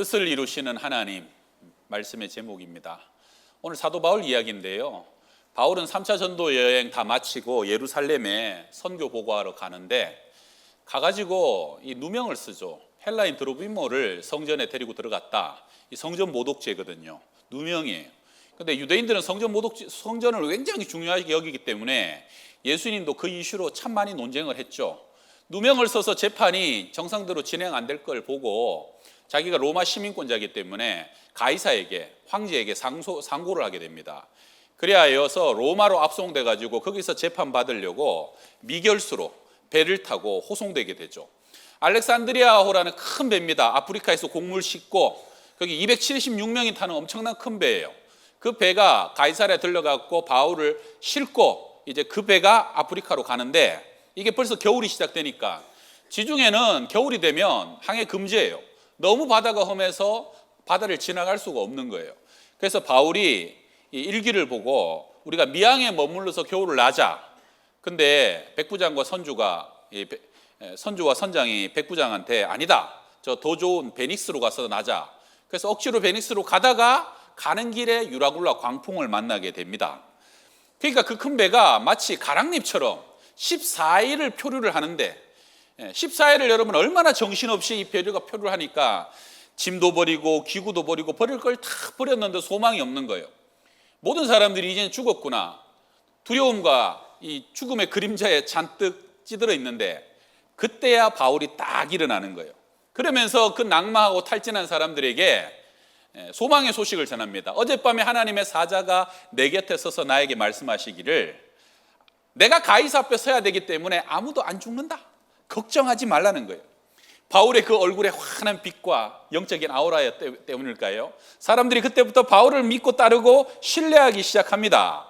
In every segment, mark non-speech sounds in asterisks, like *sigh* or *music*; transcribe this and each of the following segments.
뜻을 이루시는 하나님 말씀의 제목입니다. 오늘 사도 바울 이야기인데요. 바울은 3차 전도 여행 다 마치고 예루살렘에 선교 보고하러 가는데 가가지고 이 누명을 쓰죠. 헬라인 드로비모를 성전에 데리고 들어갔다. 이 성전 모독죄거든요. 누명이에요. 근데 유대인들은 성전 모독 성전을 굉장히 중요하게 여기기 때문에 예수님도 그 이슈로 참 많이 논쟁을 했죠. 누명을 써서 재판이 정상대로 진행 안 될 걸 보고 자기가 로마 시민권자이기 때문에 가이사에게 황제에게 상소, 상고를 하게 됩니다. 그래야여서 로마로 압송돼 가지고 거기서 재판 받으려고 미결수로 배를 타고 호송되게 되죠. 알렉산드리아호라는 큰 배입니다. 아프리카에서 곡물 싣고 거기 276명이 타는 엄청난 큰 배예요. 그 배가 가이사랴에 들러갔고 바울을 싣고 이제 그 배가 아프리카로 가는데 이게 벌써 겨울이 시작되니까 지중해는 겨울이 되면 항해 금지예요. 너무 바다가 험해서 바다를 지나갈 수가 없는 거예요. 그래서 바울이 이 일기를 보고 우리가 미항에 머물러서 겨울을 나자. 근데 백부장과 선주가 선주와 선장이 백부장한테 아니다. 저 더 좋은 베닉스로 가서 나자. 그래서 억지로 베닉스로 가다가 가는 길에 유라굴라 광풍을 만나게 됩니다. 그러니까 그 큰 배가 마치 가랑잎처럼 14일을 표류를 하는데 14일을 여러분 얼마나 정신없이 이 배류가 표류를 하니까 짐도 버리고 기구도 버리고 버릴 걸 다 버렸는데 소망이 없는 거예요. 모든 사람들이 이제는 죽었구나. 두려움과 이 죽음의 그림자에 잔뜩 찌들어 있는데 그때야 바울이 딱 일어나는 거예요. 그러면서 그 낙마하고 탈진한 사람들에게 예, 소망의 소식을 전합니다. 어젯밤에 하나님의 사자가 내 곁에 서서 나에게 말씀하시기를 내가 가이사 앞에 서야 되기 때문에 아무도 안 죽는다. 걱정하지 말라는 거예요. 바울의 그 얼굴에 환한 빛과 영적인 아우라 때문일까요? 사람들이 그때부터 바울을 믿고 따르고 신뢰하기 시작합니다.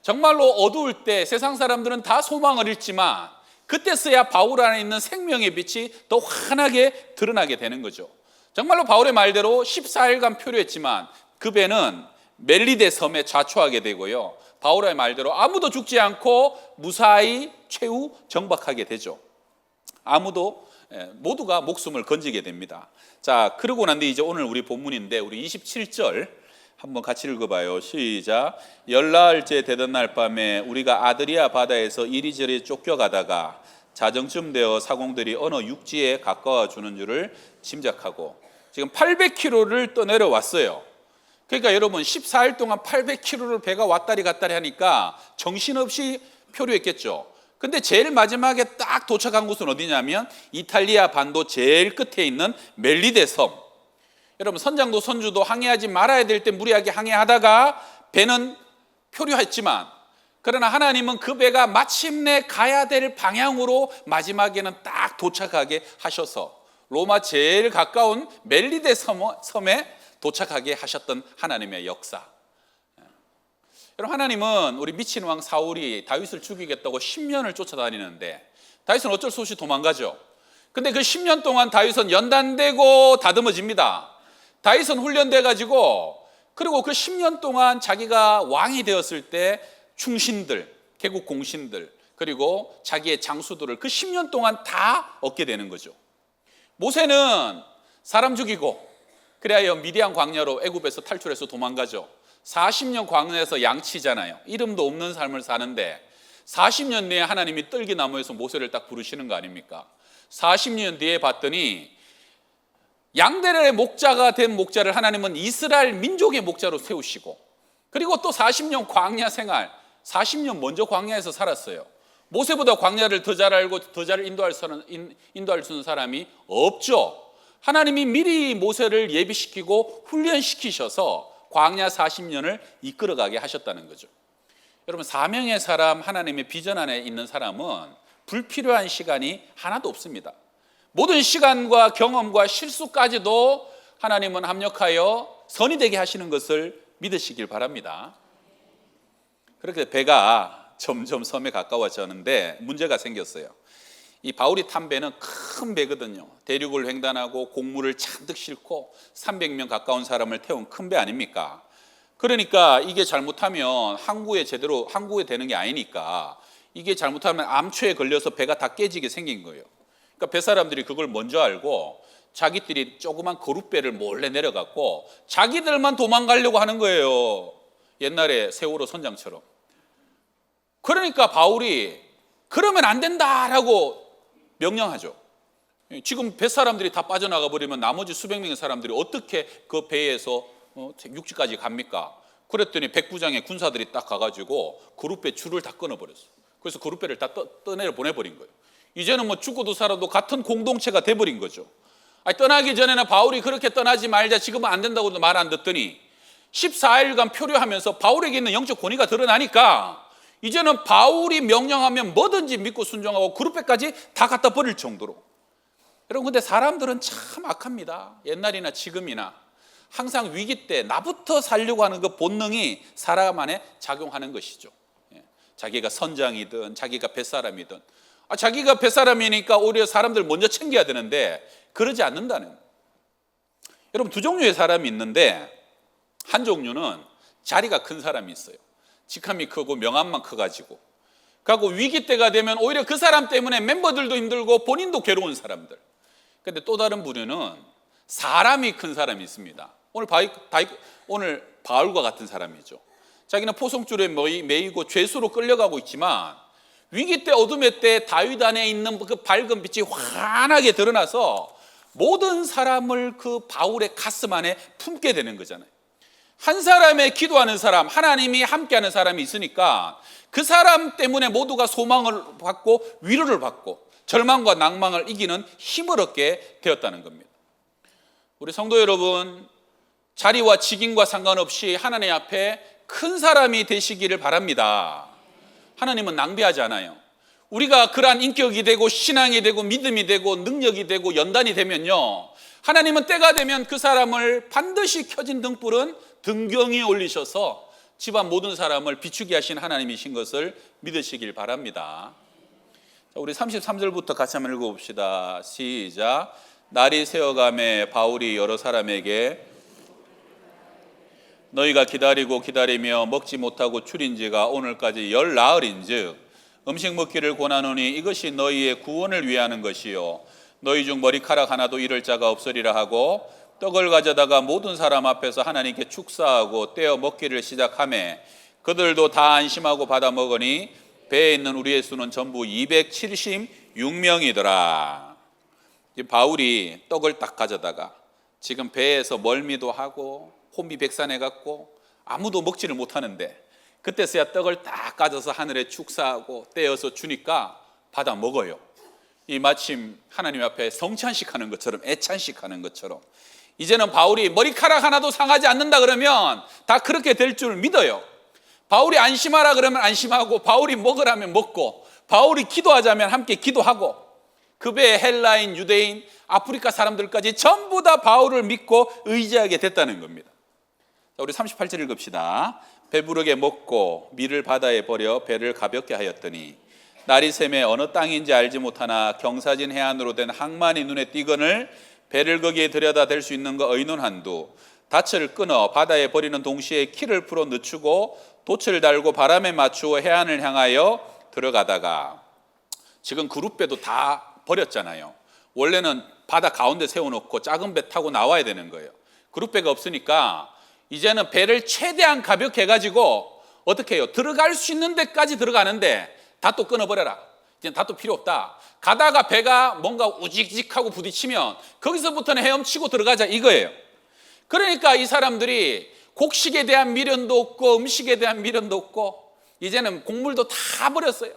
정말로 어두울 때 세상 사람들은 다 소망을 잃지만 그때서야 바울 안에 있는 생명의 빛이 더 환하게 드러나게 되는 거죠. 정말로 바울의 말대로 14일간 표류했지만 그 배는 멜리데 섬에 좌초하게 되고요. 바울의 말대로 아무도 죽지 않고 무사히 최후 정박하게 되죠. 아무도 예, 모두가 목숨을 건지게 됩니다. 자, 그러고 난 뒤 이제 오늘 우리 본문인데 우리 27절 한번 같이 읽어봐요. 시작. 열나흘째 되던 날 밤에 우리가 아드리아 바다에서 이리저리 쫓겨가다가 자정쯤 되어 사공들이 어느 육지에 가까워 주는 줄을 짐작하고 지금 800km를 떠내려 왔어요. 그러니까 여러분 14일 동안 800km를 배가 왔다리 갔다리 하니까 정신없이 표류했겠죠. 근데 제일 마지막에 딱 도착한 곳은 어디냐면 이탈리아 반도 제일 끝에 있는 멜리데 섬. 여러분 선장도 선주도 항해하지 말아야 될 때 무리하게 항해하다가 배는 표류했지만 그러나 하나님은 그 배가 마침내 가야 될 방향으로 마지막에는 딱 도착하게 하셔서 로마 제일 가까운 멜리데 섬- 섬에 도착하게 하셨던 하나님의 역사. 여러분 하나님은 우리 미친 왕 사울이 다윗을 죽이겠다고 10년을 쫓아다니는데 다윗은 어쩔 수 없이 도망가죠. 근데 그 10년 동안 다윗은 연단되고 다듬어집니다. 다윗은 훈련돼 가지고 그리고 그 10년 동안 자기가 왕이 되었을 때 충신들, 개국 공신들 그리고 자기의 장수들을 그 10년 동안 다 얻게 되는 거죠. 모세는 사람 죽이고 그래야 미디안 광야로 애굽에서 탈출해서 도망가죠. 40년 광야에서 양치잖아요. 이름도 없는 삶을 사는데 40년 내에 하나님이 떨기나무에서 모세를 딱 부르시는 거 아닙니까? 40년 뒤에 봤더니 양대의 목자가 된 목자를 하나님은 이스라엘 민족의 목자로 세우시고 그리고 또 40년 광야 생활 40년 먼저 광야에서 살았어요. 모세보다 광야를 더 잘 알고 더 잘 인도할, 인도할 수 있는 사람이 없죠. 하나님이 미리 모세를 예비시키고 훈련시키셔서 광야 40년을 이끌어가게 하셨다는 거죠. 여러분 사명의 사람 하나님의 비전 안에 있는 사람은 불필요한 시간이 하나도 없습니다. 모든 시간과 경험과 실수까지도 하나님은 합력하여 선이 되게 하시는 것을 믿으시길 바랍니다. 그렇게 배가 점점 섬에 가까워졌는데 문제가 생겼어요. 이 바울이 탄 배는 큰 배거든요. 대륙을 횡단하고 곡물을 잔뜩 싣고 300명 가까운 사람을 태운 큰 배 아닙니까? 그러니까 이게 잘못하면 항구에 제대로 항구에 되는 게 아니니까 이게 잘못하면 암초에 걸려서 배가 다 깨지게 생긴 거예요. 그러니까 배 사람들이 그걸 먼저 알고 자기들이 조그만 거룻배를 몰래 내려갔고 자기들만 도망가려고 하는 거예요. 옛날에 세월호 선장처럼. 그러니까 바울이 그러면 안 된다라고 명령하죠. 지금 배 사람들이 다 빠져나가 버리면 나머지 수백 명의 사람들이 어떻게 그 배에서 어, 육지까지 갑니까? 그랬더니 백부장의 군사들이 딱 가가지고 그룹배 줄을 다 끊어버렸어. 그래서 그룹배를 다 떠, 떠내려 보내버린 거예요. 이제는 뭐 죽고도 살아도 같은 공동체가 돼버린 거죠. 아니, 떠나기 전에는 바울이 그렇게 떠나지 말자 지금은 안 된다고도 말 안 듣더니 14일간 표류하면서 바울에게 있는 영적 권위가 드러나니까 이제는 바울이 명령하면 뭐든지 믿고 순종하고 그룹배까지 다 갖다 버릴 정도로 여러분 근데 사람들은 참 악합니다. 옛날이나 지금이나 항상 위기 때 나부터 살려고 하는 그 본능이 사람 안에 작용하는 것이죠. 예. 자기가 선장이든 자기가 뱃사람이든 아, 자기가 뱃사람이니까 오히려 사람들 먼저 챙겨야 되는데 그러지 않는다는. 여러분 두 종류의 사람이 있는데 한 종류는 자리가 큰 사람이 있어요. 직함이 크고 명함만 커가지고. 그리고 위기 때가 되면 오히려 그 사람 때문에 멤버들도 힘들고 본인도 괴로운 사람들. 근데 또 다른 부류는 사람이 큰 사람이 있습니다. 오늘 바이, 바이, 오늘 바울과 같은 사람이죠. 자기는 포성줄에 매이고 죄수로 끌려가고 있지만 위기 때 어둠의 때 다윗 안에 있는 그 밝은 빛이 환하게 드러나서 모든 사람을 그 바울의 가슴 안에 품게 되는 거잖아요. 한 사람의 기도하는 사람, 하나님이 함께하는 사람이 있으니까 그 사람 때문에 모두가 소망을 받고 위로를 받고 절망과 낭망을 이기는 힘을 얻게 되었다는 겁니다. 우리 성도 여러분, 자리와 직임과 상관없이 하나님 앞에 큰 사람이 되시기를 바랍니다. 하나님은 낭비하지 않아요. 우리가 그러한 인격이 되고 신앙이 되고 믿음이 되고 능력이 되고 연단이 되면요. 하나님은 때가 되면 그 사람을 반드시 켜진 등불은 등경에 올리셔서 집안 모든 사람을 비추게 하신 하나님이신 것을 믿으시길 바랍니다. 자, 우리 33절부터 같이 한번 읽어봅시다. 시작. 날이 새어감에 바울이 여러 사람에게 너희가 기다리고 기다리며 먹지 못하고 줄인 지가 오늘까지 열 나흘인즉 음식 먹기를 권하노니 이것이 너희의 구원을 위하는 것이요 너희 중 머리카락 하나도 잃을 자가 없으리라 하고 떡을 가져다가 모든 사람 앞에서 하나님께 축사하고 떼어 먹기를 시작하매 그들도 다 안심하고 받아 먹으니 배에 있는 우리의 수는 전부 276명이더라. 바울이 떡을 딱 가져다가 지금 배에서 멀미도 하고 혼비백산해 갖고 아무도 먹지를 못하는데 그때서야 떡을 딱 가져서 하늘에 축사하고 떼어서 주니까 받아 먹어요. 이 마침 하나님 앞에 성찬식 하는 것처럼 애찬식 하는 것처럼 이제는 바울이 머리카락 하나도 상하지 않는다 그러면 다 그렇게 될 줄 믿어요. 바울이 안심하라 그러면 안심하고 바울이 먹으라면 먹고 바울이 기도하자면 함께 기도하고 그 배에 헬라인, 유대인, 아프리카 사람들까지 전부 다 바울을 믿고 의지하게 됐다는 겁니다. 자, 우리 38절 읽읍시다. 배부르게 먹고 밀을 바다에 버려 배를 가볍게 하였더니 날이 샘에 어느 땅인지 알지 못하나 경사진 해안으로 된 항만이 눈에 띄거늘 배를 거기에 들여다 댈 수 있는 거 의논 한두 닻을 끊어 바다에 버리는 동시에 키를 풀어 늦추고 돛을 달고 바람에 맞추어 해안을 향하여 들어가다가 지금 그룹배도 다 버렸잖아요. 원래는 바다 가운데 세워놓고 작은 배 타고 나와야 되는 거예요. 그룹배가 없으니까 이제는 배를 최대한 가볍게 해가지고 어떻게 해요? 들어갈 수 있는 데까지 들어가는데 다 또 끊어버려라. 이제 다또 필요 없다. 가다가 배가 뭔가 우직직하고 부딪히면 거기서부터는 헤엄치고 들어가자 이거예요. 그러니까 이 사람들이 곡식에 대한 미련도 없고 음식에 대한 미련도 없고 이제는 곡물도 다 버렸어요.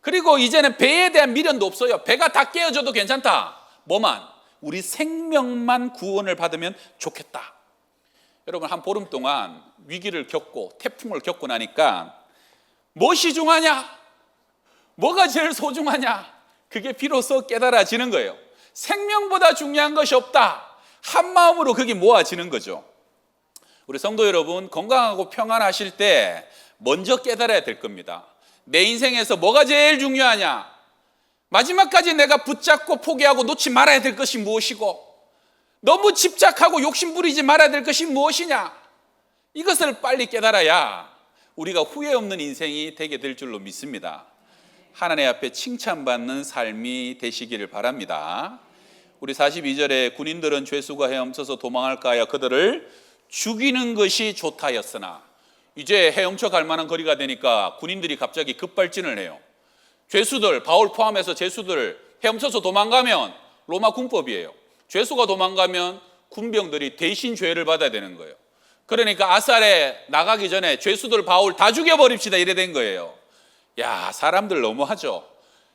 그리고 이제는 배에 대한 미련도 없어요. 배가 다 깨어져도 괜찮다. 뭐만? 우리 생명만 구원을 받으면 좋겠다. 여러분 한 보름 동안 위기를 겪고 태풍을 겪고 나니까 무엇이 중하냐? 뭐가 제일 소중하냐? 그게 비로소 깨달아지는 거예요. 생명보다 중요한 것이 없다. 한 마음으로 그게 모아지는 거죠. 우리 성도 여러분 건강하고 평안하실 때 먼저 깨달아야 될 겁니다. 내 인생에서 뭐가 제일 중요하냐? 마지막까지 내가 붙잡고 포기하고 놓지 말아야 될 것이 무엇이고 너무 집착하고 욕심 부리지 말아야 될 것이 무엇이냐? 이것을 빨리 깨달아야 우리가 후회 없는 인생이 되게 될 줄로 믿습니다. 하나님 앞에 칭찬받는 삶이 되시기를 바랍니다. 우리 42절에 군인들은 죄수가 헤엄쳐서 도망할까 하여 그들을 죽이는 것이 좋다였으나 이제 헤엄쳐 갈 만한 거리가 되니까 군인들이 갑자기 급발진을 해요. 죄수들 바울 포함해서 죄수들 헤엄쳐서 도망가면 로마 군법이에요. 죄수가 도망가면 군병들이 대신 죄를 받아야 되는 거예요. 그러니까 아살에 나가기 전에 죄수들 바울 다 죽여버립시다 이래 된 거예요. 야 사람들 너무하죠.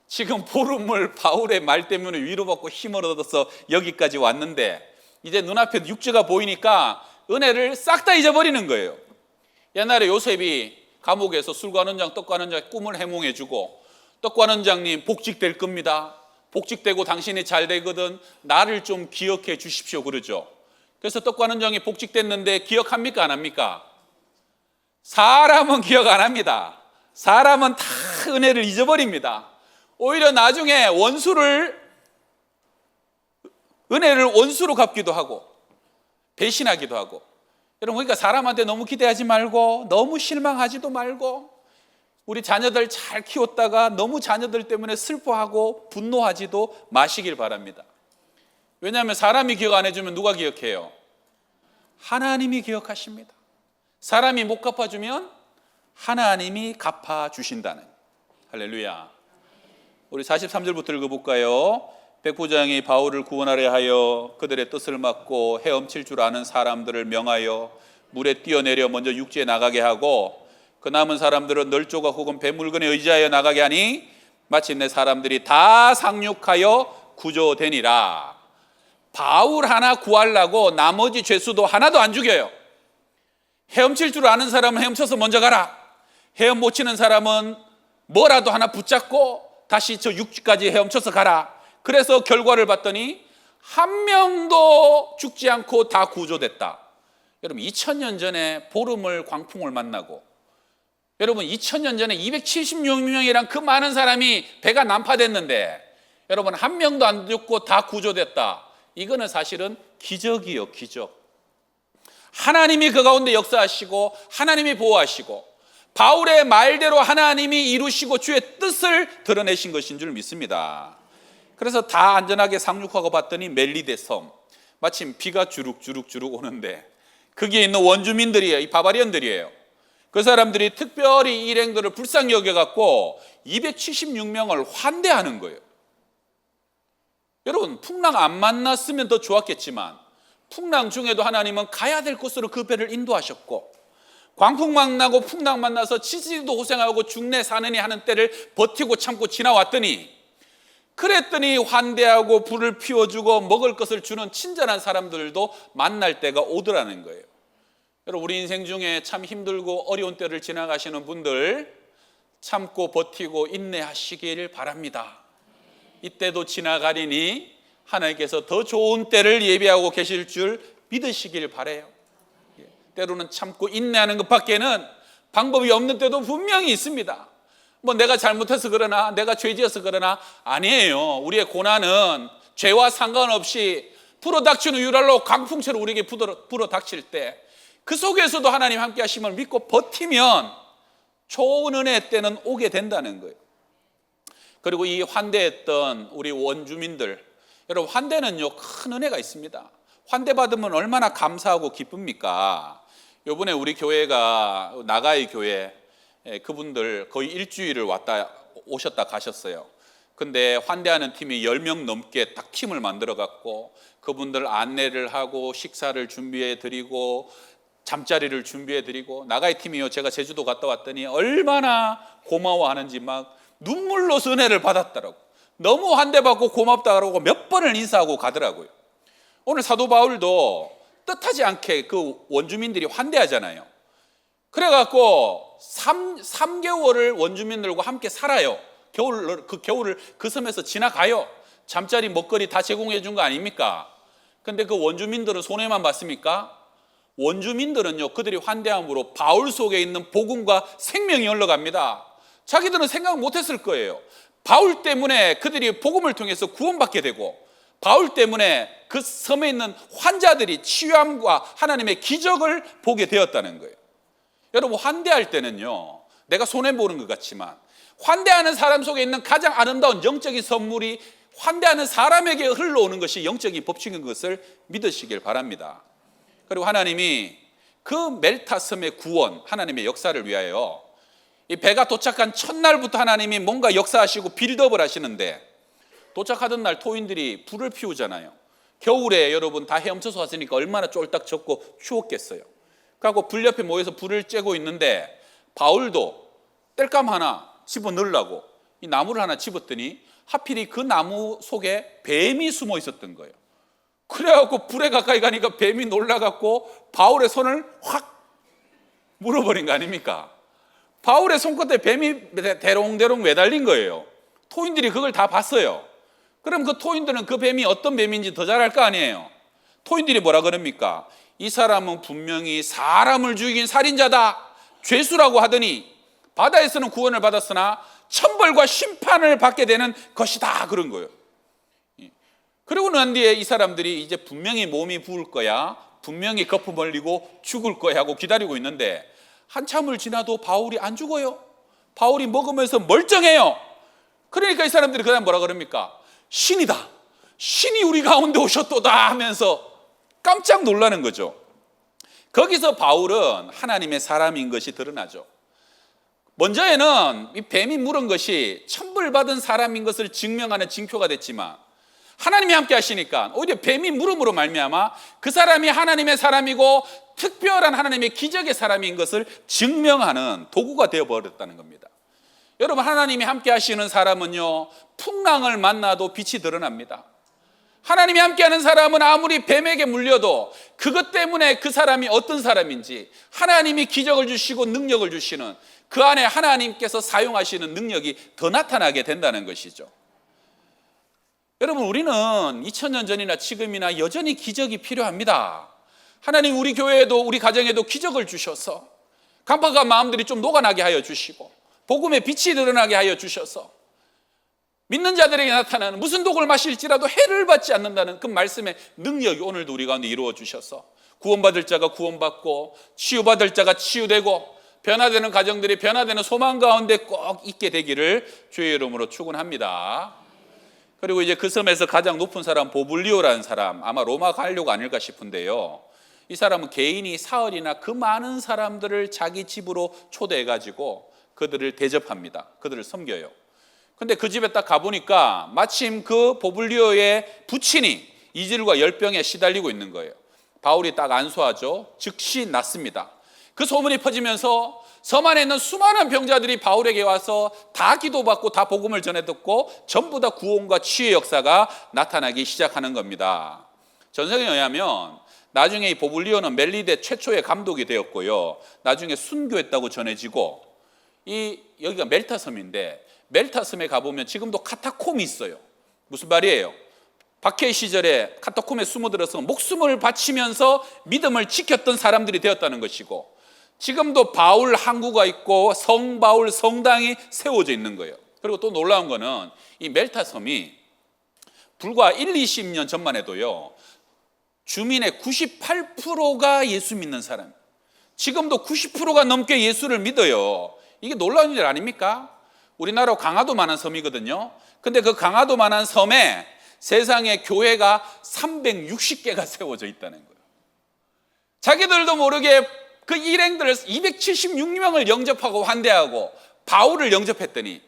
지금 보름을 바울의 말 때문에 위로받고 힘을 얻어서 여기까지 왔는데 이제 눈앞에 육지가 보이니까 은혜를 싹 다 잊어버리는 거예요. 옛날에 요셉이 감옥에서 술관원장, 떡관원장 꿈을 해몽해주고 떡관원장님 복직될 겁니다. 복직되고 당신이 잘 되거든 나를 좀 기억해 주십시오 그러죠. 그래서 떡관원장이 복직됐는데 기억합니까 안 합니까? 사람은 기억 안 합니다. 사람은 다 은혜를 잊어버립니다. 오히려 나중에 원수를 은혜를 원수로 갚기도 하고 배신하기도 하고 여러분 그러니까 사람한테 너무 기대하지 말고 너무 실망하지도 말고 우리 자녀들 잘 키웠다가 너무 자녀들 때문에 슬퍼하고 분노하지도 마시길 바랍니다. 왜냐하면 사람이 기억 안 해주면 누가 기억해요? 하나님이 기억하십니다. 사람이 못 갚아주면 하나님이 갚아 주신다는 할렐루야. 우리 43절부터 읽어 볼까요? 백부장이 바울을 구원하려 하여 그들의 뜻을 막고 헤엄칠 줄 아는 사람들을 명하여 물에 뛰어내려 먼저 육지에 나가게 하고 그 남은 사람들은 널조가 혹은 배물건에 의지하여 나가게 하니 마침내 사람들이 다 상륙하여 구조되니라. 바울 하나 구하려고 나머지 죄수도 하나도 안 죽여요. 헤엄칠 줄 아는 사람은 헤엄쳐서 먼저 가라. 헤엄 못 치는 사람은 뭐라도 하나 붙잡고 다시 저 육지까지 헤엄쳐서 가라. 그래서 결과를 봤더니 한 명도 죽지 않고 다 구조됐다. 여러분 2000년 전에 보름을 광풍을 만나고 여러분 2000년 전에 276명이란 그 많은 사람이 배가 난파됐는데 여러분 한 명도 안 죽고 다 구조됐다. 이거는 사실은 기적이요, 기적. 하나님이 그 가운데 역사하시고 하나님이 보호하시고 바울의 말대로 하나님이 이루시고 주의 뜻을 드러내신 것인 줄 믿습니다. 그래서 다 안전하게 상륙하고 봤더니 멜리데 섬. 마침 비가 주룩주룩주룩 오는데 거기에 있는 원주민들이에요. 이 바바리언들이에요. 그 사람들이 특별히 일행들을 불쌍히 여겨갖고 276명을 환대하는 거예요. 여러분, 풍랑 안 만났으면 더 좋았겠지만 풍랑 중에도 하나님은 가야 될 곳으로 그 배를 인도하셨고 광풍 만나고 풍랑 만나서 치지도 고생하고 죽네 사느니 하는 때를 버티고 참고 지나왔더니 그랬더니 환대하고 불을 피워주고 먹을 것을 주는 친절한 사람들도 만날 때가 오더라는 거예요. 여러분 우리 인생 중에 참 힘들고 어려운 때를 지나가시는 분들 참고 버티고 인내하시길 바랍니다. 이때도 지나가리니 하나님께서 더 좋은 때를 예비하고 계실 줄 믿으시길 바래요. 예, 때로는 참고 인내하는 것밖에는 방법이 없는 때도 분명히 있습니다. 뭐 내가 잘못해서 그러나 내가 죄지어서 그러나 아니에요. 우리의 고난은 죄와 상관없이 불어닥치는 유랄로 강풍처럼 우리에게 불어닥칠 때 그 속에서도 하나님 함께 하심을 믿고 버티면 좋은 은혜 때는 오게 된다는 거예요. 그리고 이 환대했던 우리 원주민들 여러분 환대는요 큰 은혜가 있습니다. 환대 받으면 얼마나 감사하고 기쁩니까? 요번에 우리 교회가 나가의 교회 예, 그분들 거의 일주일을 왔다 오셨다 가셨어요. 근데 환대하는 팀이 10명 넘게 딱 팀을 만들어 갖고 그분들 안내를 하고 식사를 준비해 드리고 잠자리를 준비해 드리고 나가의 팀이요. 제가 제주도 갔다 왔더니 얼마나 고마워하는지 막 눈물로 은혜를 받았더라고. 너무 환대받고 고맙다고 몇 번을 인사하고 가더라고요. 오늘 사도 바울도 뜻하지 않게 그 원주민들이 환대하잖아요. 그래갖고 3, 3개월을 원주민들과 함께 살아요. 겨울, 그 겨울을 그 섬에서 지나가요. 잠자리 먹거리 다 제공해 준 거 아닙니까? 근데 그 원주민들은 손해만 봤습니까? 원주민들은요, 그들이 환대함으로 바울 속에 있는 복음과 생명이 흘러갑니다. 자기들은 생각 못 했을 거예요. 바울 때문에 그들이 복음을 통해서 구원받게 되고, 바울 때문에 그 섬에 있는 환자들이 치유함과 하나님의 기적을 보게 되었다는 거예요. 여러분, 환대할 때는요, 내가 손해 보는 것 같지만, 환대하는 사람 속에 있는 가장 아름다운 영적인 선물이 환대하는 사람에게 흘러오는 것이 영적인 법칙인 것을 믿으시길 바랍니다. 그리고 하나님이 그 멜타 섬의 구원, 하나님의 역사를 위하여 이 배가 도착한 첫날부터 하나님이 뭔가 역사하시고 빌드업을 하시는데 도착하던 날 토인들이 불을 피우잖아요. 겨울에 여러분 다 헤엄쳐서 왔으니까 얼마나 쫄딱 젖고 추웠겠어요. 그리고 불 옆에 모여서 불을 쬐고 있는데 바울도 땔감 하나 집어 넣으려고 이 나무를 하나 집었더니 하필이 그 나무 속에 뱀이 숨어 있었던 거예요. 그래갖고 불에 가까이 가니까 뱀이 놀라갖고 바울의 손을 확 물어버린 거 아닙니까? 바울의 손끝에 뱀이 대롱대롱 매달린 거예요. 토인들이 그걸 다 봤어요. 그럼 그 토인들은 그 뱀이 어떤 뱀인지 더 잘 알 거 아니에요. 토인들이 뭐라 그럽니까? 이 사람은 분명히 사람을 죽인 살인자다. 죄수라고 하더니 바다에서는 구원을 받았으나 천벌과 심판을 받게 되는 것이다. 그런 거예요. 그리고 난 뒤에 이 사람들이 이제 분명히 몸이 부을 거야. 분명히 거품 벌리고 죽을 거야 하고 기다리고 있는데 한참을 지나도 바울이 안 죽어요. 바울이 먹으면서 멀쩡해요. 그러니까 이 사람들이 그다음 뭐라 그럽니까? 신이다. 신이 우리 가운데 오셨도다 하면서 깜짝 놀라는 거죠. 거기서 바울은 하나님의 사람인 것이 드러나죠. 먼저에는 이 뱀이 물은 것이 천벌받은 사람인 것을 증명하는 징표가 됐지만 하나님이 함께 하시니까 오히려 뱀이 물음으로 말미암아 그 사람이 하나님의 사람이고 특별한 하나님의 기적의 사람인 것을 증명하는 도구가 되어 버렸다는 겁니다. 여러분 하나님이 함께 하시는 사람은요 풍랑을 만나도 빛이 드러납니다. 하나님이 함께하는 사람은 아무리 뱀에게 물려도 그것 때문에 그 사람이 어떤 사람인지 하나님이 기적을 주시고 능력을 주시는 그 안에 하나님께서 사용하시는 능력이 더 나타나게 된다는 것이죠. 여러분 우리는 2000년 전이나 지금이나 여전히 기적이 필요합니다. 하나님 우리 교회에도 우리 가정에도 기적을 주셔서 깜빡한 마음들이 좀 녹아나게 하여 주시고 복음의 빛이 드러나게 하여 주셔서 믿는 자들에게 나타나는 무슨 독을 마실지라도 해를 받지 않는다는 그 말씀의 능력이 오늘도 우리 가운데 이루어 주셔서 구원받을 자가 구원받고 치유받을 자가 치유되고 변화되는 가정들이 변화되는 소망 가운데 꼭 있게 되기를 주의 이름으로 축원합니다. 그리고 이제 그 섬에서 가장 높은 사람 보블리오라는 사람 아마 로마 관료가 아닐까 싶은데요. 이 사람은 개인이 사흘이나 그 많은 사람들을 자기 집으로 초대해 가지고 그들을 대접합니다. 그들을 섬겨요. 근데 그 집에 딱 가보니까 마침 그 보블리오의 부친이 이질과 열병에 시달리고 있는 거예요. 바울이 딱 안수하죠. 즉시 낫습니다. 그 소문이 퍼지면서 섬 안에 있는 수많은 병자들이 바울에게 와서 다 기도받고 다 복음을 전해 듣고 전부 다 구원과 치유의 역사가 나타나기 시작하는 겁니다. 전설에 의하면 나중에 이 보블리오는 멜리데 최초의 감독이 되었고요. 나중에 순교했다고 전해지고 이 여기가 멜타 섬인데 멜타 섬에 가보면 지금도 카타콤이 있어요. 무슨 말이에요? 박해 시절에 카타콤에 숨어들어서 목숨을 바치면서 믿음을 지켰던 사람들이 되었다는 것이고 지금도 바울 항구가 있고 성 바울 성당이 세워져 있는 거예요. 그리고 또 놀라운 거는 이 멜타 섬이 불과 1, 20년 전만 해도요. 주민의 98%가 예수 믿는 사람. 지금도 90%가 넘게 예수를 믿어요. 이게 놀라운 일 아닙니까? 우리나라 강화도만한 섬이거든요. 근데 그 강화도만한 섬에 세상에 교회가 360개가 *laughs* 세워져 있다는 거예요. 자기들도 모르게 그 일행들을 276명을 영접하고 환대하고 바울을 영접했더니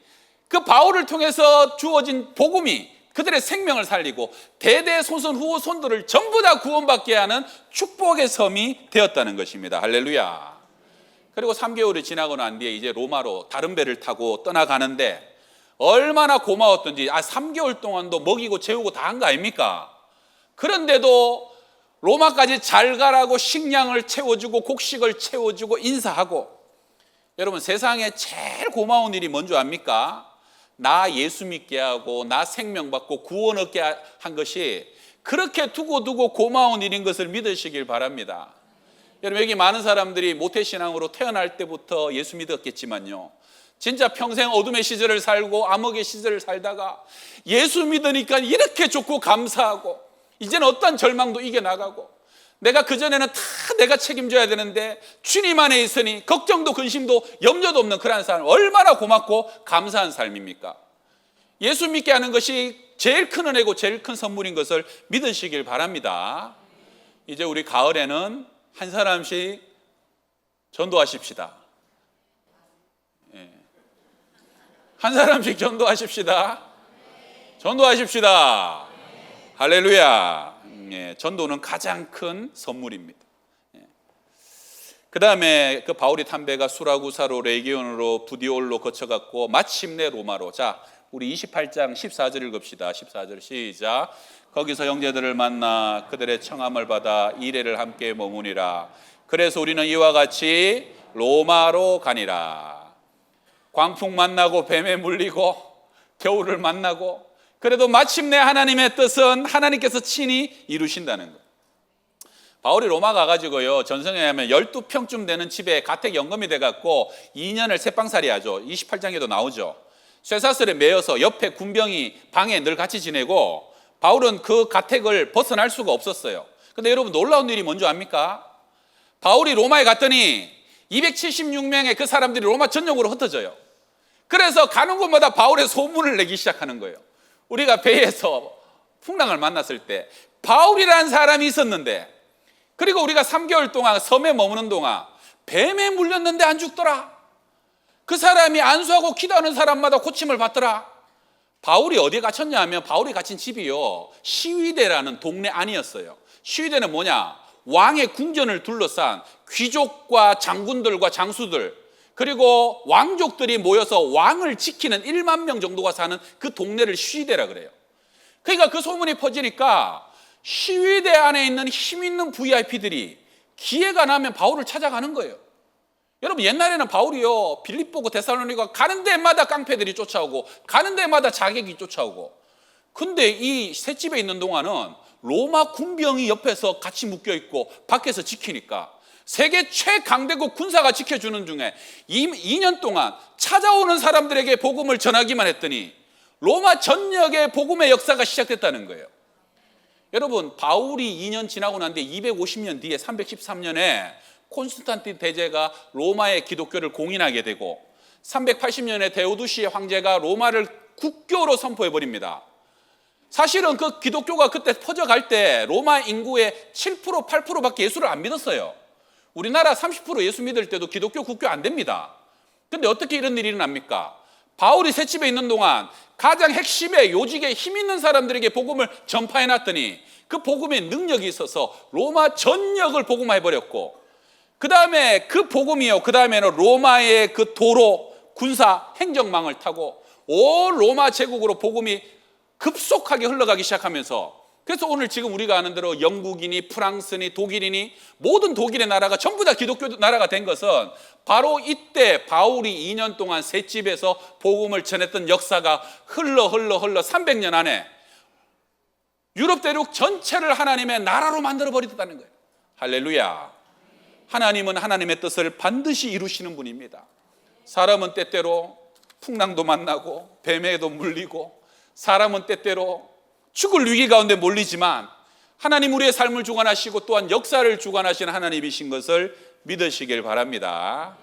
그 바울을 통해서 주어진 복음이 그들의 생명을 살리고 대대손손 후손들을 전부 다 구원받게 하는 축복의 섬이 되었다는 것입니다. 할렐루야. 그리고 3개월이 지나고 난 뒤에 이제 로마로 다른 배를 타고 떠나가는데 얼마나 고마웠던지 아 3개월 동안도 먹이고 재우고 다 한 거 아닙니까? 그런데도 로마까지 잘 가라고 식량을 채워주고 곡식을 채워주고 인사하고 여러분 세상에 제일 고마운 일이 뭔 줄 압니까? 나 예수 믿게 하고 나 생명 받고 구원 얻게 한 것이 그렇게 두고 두고 고마운 일인 것을 믿으시길 바랍니다. 여러분 여기 많은 사람들이 모태신앙으로 태어날 때부터 예수 믿었겠지만요. 진짜 평생 어둠의 시절을 살고 암흑의 시절을 살다가 예수 믿으니까 이렇게 좋고 감사하고 이제는 어떤 절망도 이겨나가고 내가 그전에는 다 내가 책임져야 되는데 주님 안에 있으니 걱정도 근심도 염려도 없는 그러한 삶 얼마나 고맙고 감사한 삶입니까? 예수 믿게 하는 것이 제일 큰 은혜고 제일 큰 선물인 것을 믿으시길 바랍니다. 이제 우리 가을에는 한 사람씩 전도하십시다. 예. 한 사람씩 전도하십시다. 전도하십시다. 할렐루야. 예, 전도는 가장 큰 선물입니다. 그 다음에 그 바울이 탄배가 수라구사로 레기온으로 부디올로 거쳐갔고 마침내 로마로 자 우리 28장 14절 읽읍시다 14절 시작 거기서 형제들을 만나 그들의 청함을 받아 이래를 함께 머무니라. 그래서 우리는 이와 같이 로마로 가니라. 광풍 만나고 뱀에 물리고 겨울을 만나고 그래도 마침내 하나님의 뜻은 하나님께서 친히 이루신다는 것. 바울이 로마 가가지고요 전성에 하면 12평쯤 되는 집에 가택 연금이 돼갖고 2년을 새빵살이 하죠. 28장에도 나오죠. 쇠사슬에 매여서 옆에 군병이 방에 늘 같이 지내고 바울은 그 가택을 벗어날 수가 없었어요 근데 여러분 놀라운 일이 뭔지 압니까? 바울이 로마에 갔더니 276명의 그 사람들이 로마 전역으로 흩어져요 그래서 가는 곳마다 바울의 소문을 내기 시작하는 거예요 우리가 배에서 풍랑을 만났을 때 바울이라는 사람이 있었는데 그리고 우리가 3개월 동안 섬에 머무는 동안 뱀에 물렸는데 안 죽더라. 그 사람이 안수하고 기도하는 사람마다 고침을 받더라. 바울이 어디에 갇혔냐 하면 바울이 갇힌 집이요. 시위대라는 동네 아니었어요. 시위대는 뭐냐? 왕의 궁전을 둘러싼 귀족과 장군들과 장수들 그리고 왕족들이 모여서 왕을 지키는 1만 명 정도가 사는 그 동네를 시위대라 그래요. 그러니까 그 소문이 퍼지니까 시위대 안에 있는 힘 있는 VIP들이 기회가 나면 바울을 찾아가는 거예요. 여러분 옛날에는 바울이요 빌립보고 데살로니가 가는 데마다 깡패들이 쫓아오고 가는 데마다 자객이 쫓아오고 근데 이 셋집에 있는 동안은 로마 군병이 옆에서 같이 묶여 있고 밖에서 지키니까 세계 최강대국 군사가 지켜주는 중에 2년 동안 찾아오는 사람들에게 복음을 전하기만 했더니 로마 전역의 복음의 역사가 시작됐다는 거예요. 여러분 바울이 2년 지나고 난 뒤에 250년 뒤에 313년에 콘스탄틴 대제가 로마의 기독교를 공인하게 되고 380년에 데오두시 황제가 로마를 국교로 선포해 버립니다. 사실은 그 기독교가 그때 퍼져갈 때 로마 인구의 7% 8%밖에 예수를 안 믿었어요. 우리나라 30% 예수 믿을 때도 기독교 국교 안 됩니다. 근데 어떻게 이런 일이 일어납니까? 바울이 새집에 있는 동안 가장 핵심의 요직에 힘 있는 사람들에게 복음을 전파해 놨더니 그 복음의 능력이 있어서 로마 전역을 복음화해 버렸고 그 다음에 그 복음이요 그 다음에는 로마의 그 도로 군사 행정망을 타고 온 로마 제국으로 복음이 급속하게 흘러가기 시작하면서 그래서 오늘 지금 우리가 아는 대로 영국이니 프랑스니 독일이니 모든 독일의 나라가 전부 다 기독교 나라가 된 것은 바로 이때 바울이 2년 동안 새 집에서 복음을 전했던 역사가 흘러 흘러 흘러 300년 안에 유럽 대륙 전체를 하나님의 나라로 만들어 버리셨다는 거예요. 할렐루야. 하나님은 하나님의 뜻을 반드시 이루시는 분입니다. 사람은 때때로 풍랑도 만나고 뱀에도 물리고 사람은 때때로 죽을 위기 가운데 몰리지만 하나님 우리의 삶을 주관하시고 또한 역사를 주관하시는 하나님이신 것을 믿으시길 바랍니다.